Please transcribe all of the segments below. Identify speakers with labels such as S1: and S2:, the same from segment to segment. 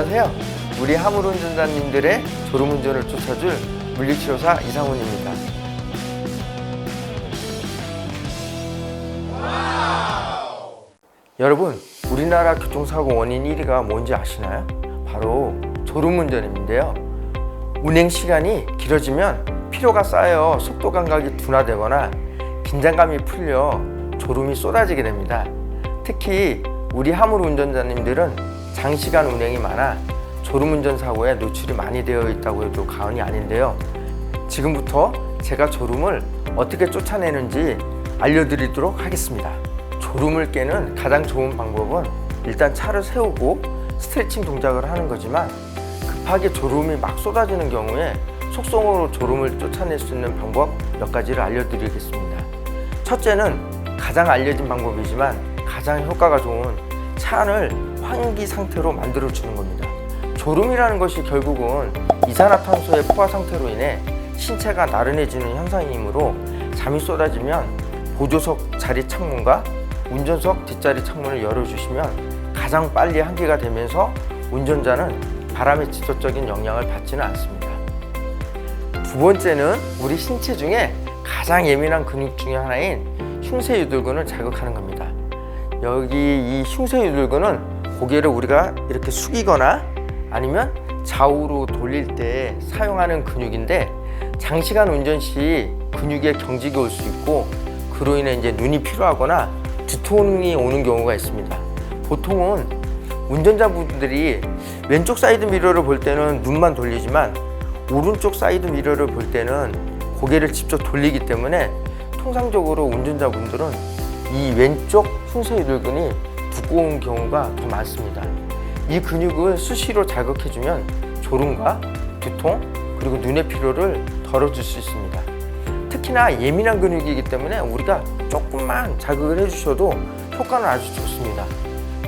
S1: 안녕하세요. 우리 하물 운전자님들의 졸음 운전을 쫓아줄 물리치료사 이상훈입니다. 여러분, 우리나라 교통사고 원인 1위가 뭔지 아시나요? 바로 졸음 운전인데요. 운행 시간이 길어지면 피로가 쌓여 속도 감각이 둔화되거나 긴장감이 풀려 졸음이 쏟아지게 됩니다. 특히 우리 화물 운전자님들은 장시간 운행이 많아 졸음 운전 사고에 노출이 많이 되어 있다고 해도 과언이 아닌데요. 지금부터 제가 졸음을 어떻게 쫓아내는지 알려드리도록 하겠습니다. 졸음을 깨는 가장 좋은 방법은 일단 차를 세우고 스트레칭 동작을 하는 거지만 급하게 졸음이 막 쏟아지는 경우에 속성으로 졸음을 쫓아낼 수 있는 방법 몇 가지를 알려드리겠습니다. 첫째는 가장 알려진 방법이지만 가장 효과가 좋은 차 안을 환기 상태로 만들어 주는 겁니다. 졸음이라는 것이 결국은 이산화탄소의 포화 상태로 인해 신체가 나른해지는 현상이므로 잠이 쏟아지면 보조석 자리 창문과 운전석 뒷자리 창문을 열어주시면 가장 빨리 환기가 되면서 운전자는 바람의 직접적인 영향을 받지는 않습니다. 두 번째는 우리 신체 중에 가장 예민한 근육 중에 하나인 흉쇄유돌근을 자극하는 겁니다. 여기 이 흉쇄유돌근은 고개를 우리가 이렇게 숙이거나 아니면 좌우로 돌릴 때 사용하는 근육인데 장시간 운전 시 근육에 경직이 올 수 있고 그로 인해 이제 눈이 피로하거나 두통이 오는 경우가 있습니다. 보통은 운전자분들이 왼쪽 사이드 미러를 볼 때는 눈만 돌리지만 오른쪽 사이드 미러를 볼 때는 고개를 직접 돌리기 때문에 통상적으로 운전자분들은 이 왼쪽 흉쇄유돌근이 두꺼운 경우가 더 많습니다. 이 근육을 수시로 자극해주면 졸음과 두통 그리고 눈의 피로를 덜어줄 수 있습니다. 특히나 예민한 근육이기 때문에 우리가 조금만 자극을 해주셔도 효과는 아주 좋습니다.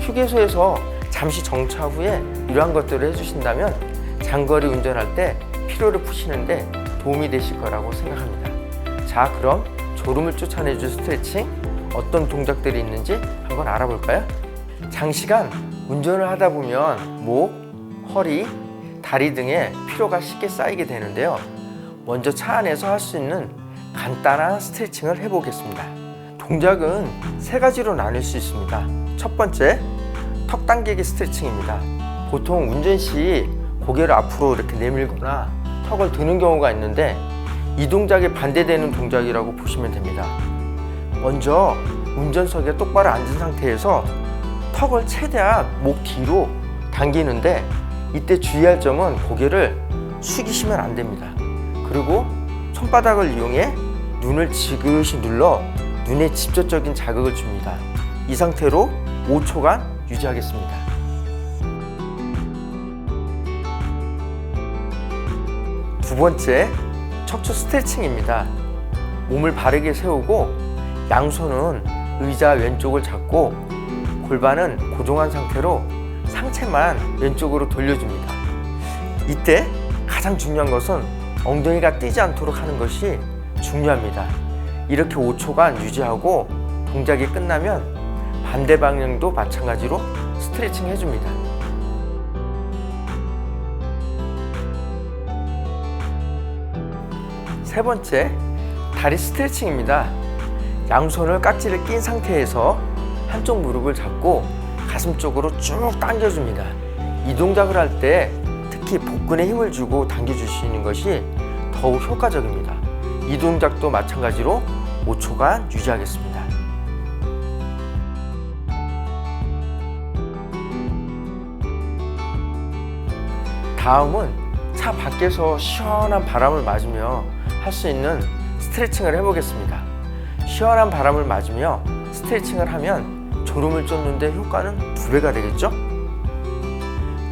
S1: 휴게소에서 잠시 정차 후에 이러한 것들을 해주신다면 장거리 운전할 때 피로를 푸시는데 도움이 되실 거라고 생각합니다. 자, 그럼 졸음을 쫓아내줄 스트레칭 어떤 동작들이 있는지 한번 알아볼까요? 장시간 운전을 하다 보면 목, 허리, 다리 등에 피로가 쉽게 쌓이게 되는데요. 먼저 차 안에서 할 수 있는 간단한 스트레칭을 해보겠습니다. 동작은 세 가지로 나눌 수 있습니다. 첫 번째, 턱 당기기 스트레칭입니다. 보통 운전 시 고개를 앞으로 이렇게 내밀거나 턱을 드는 경우가 있는데 이 동작에 반대되는 동작이라고 보시면 됩니다. 먼저 운전석에 똑바로 앉은 상태에서 턱을 최대한 목 뒤로 당기는데 이때 주의할 점은 고개를 숙이시면 안 됩니다. 그리고 손바닥을 이용해 눈을 지그시 눌러 눈에 직접적인 자극을 줍니다. 이 상태로 5초간 유지하겠습니다. 두 번째, 척추 스트레칭입니다. 몸을 바르게 세우고 양손은 의자 왼쪽을 잡고 골반은 고정한 상태로 상체만 왼쪽으로 돌려줍니다. 이때 가장 중요한 것은 엉덩이가 뛰지 않도록 하는 것이 중요합니다. 이렇게 5초간 유지하고 동작이 끝나면 반대 방향도 마찬가지로 스트레칭 해줍니다. 세 번째, 다리 스트레칭입니다. 양손을 깍지를 낀 상태에서 한쪽 무릎을 잡고 가슴 쪽으로 쭉 당겨줍니다. 이 동작을 할 때 특히 복근에 힘을 주고 당겨주시는 것이 더욱 효과적입니다. 이 동작도 마찬가지로 5초간 유지하겠습니다. 다음은 차 밖에서 시원한 바람을 맞으며 할 수 있는 스트레칭을 해보겠습니다. 시원한 바람을 맞으며 스트레칭을 하면 졸음을 쫓는데 효과는 두 배가 되겠죠?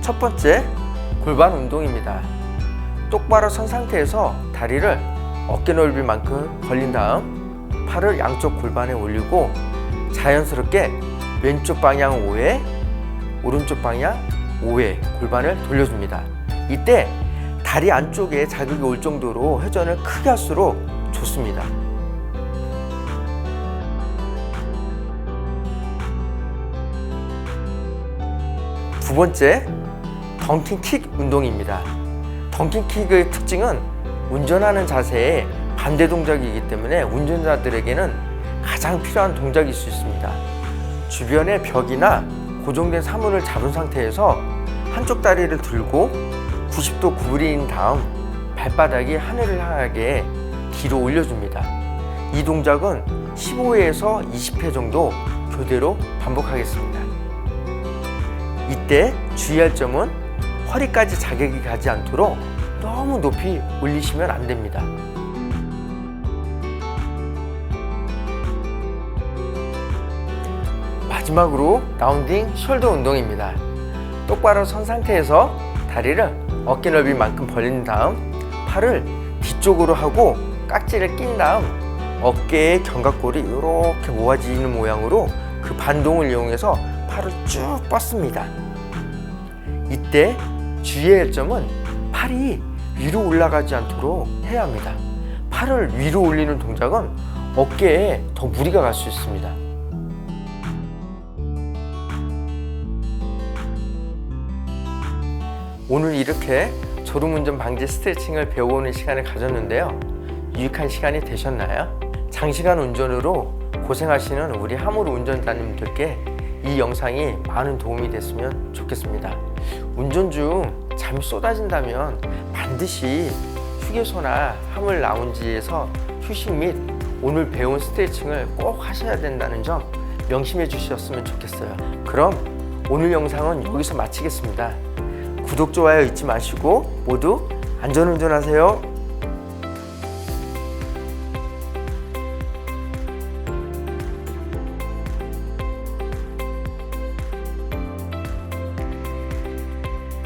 S1: 첫 번째, 골반 운동입니다. 똑바로 선 상태에서 다리를 어깨 넓이만큼 벌린 다음 팔을 양쪽 골반에 올리고 자연스럽게 왼쪽 방향 5회, 오른쪽 방향 5회 골반을 돌려줍니다. 이때 다리 안쪽에 자극이 올 정도로 회전을 크게 할수록 좋습니다. 두 번째, 덩킹킥 운동입니다. 덩킹킥의 특징은 운전하는 자세의 반대 동작이기 때문에 운전자들에게는 가장 필요한 동작일 수 있습니다. 주변의 벽이나 고정된 사물을 잡은 상태에서 한쪽 다리를 들고 90도 구부린 다음 발바닥이 하늘을 향하게 뒤로 올려줍니다. 이 동작은 15회에서 20회 정도 교대로 반복하겠습니다. 이때 주의할 점은 허리까지 자극이 가지 않도록 너무 높이 올리시면 안 됩니다. 마지막으로 라운딩 숄더 운동입니다. 똑바로 선 상태에서 다리를 어깨 넓이만큼 벌린 다음 팔을 뒤쪽으로 하고 깍지를 낀 다음 어깨의 견갑골이 이렇게 모아지는 모양으로 그 반동을 이용해서 팔을 쭉 뻗습니다. 이때 주의할 점은 팔이 위로 올라가지 않도록 해야 합니다. 팔을 위로 올리는 동작은 어깨에 더 무리가 갈 수 있습니다. 오늘 이렇게 졸음운전 방지 스트레칭을 배워오는 시간을 가졌는데요. 유익한 시간이 되셨나요? 장시간 운전으로 고생하시는 우리 하무르 운전자님들께 이 영상이 많은 도움이 됐으면 좋겠습니다. 운전 중 잠이 쏟아진다면 반드시 휴게소나 하물 라운지에서 휴식 및 오늘 배운 스트레칭을 꼭 하셔야 된다는 점 명심해 주셨으면 좋겠어요. 그럼 오늘 영상은 여기서 마치겠습니다. 구독, 좋아요 잊지 마시고 모두 안전운전하세요.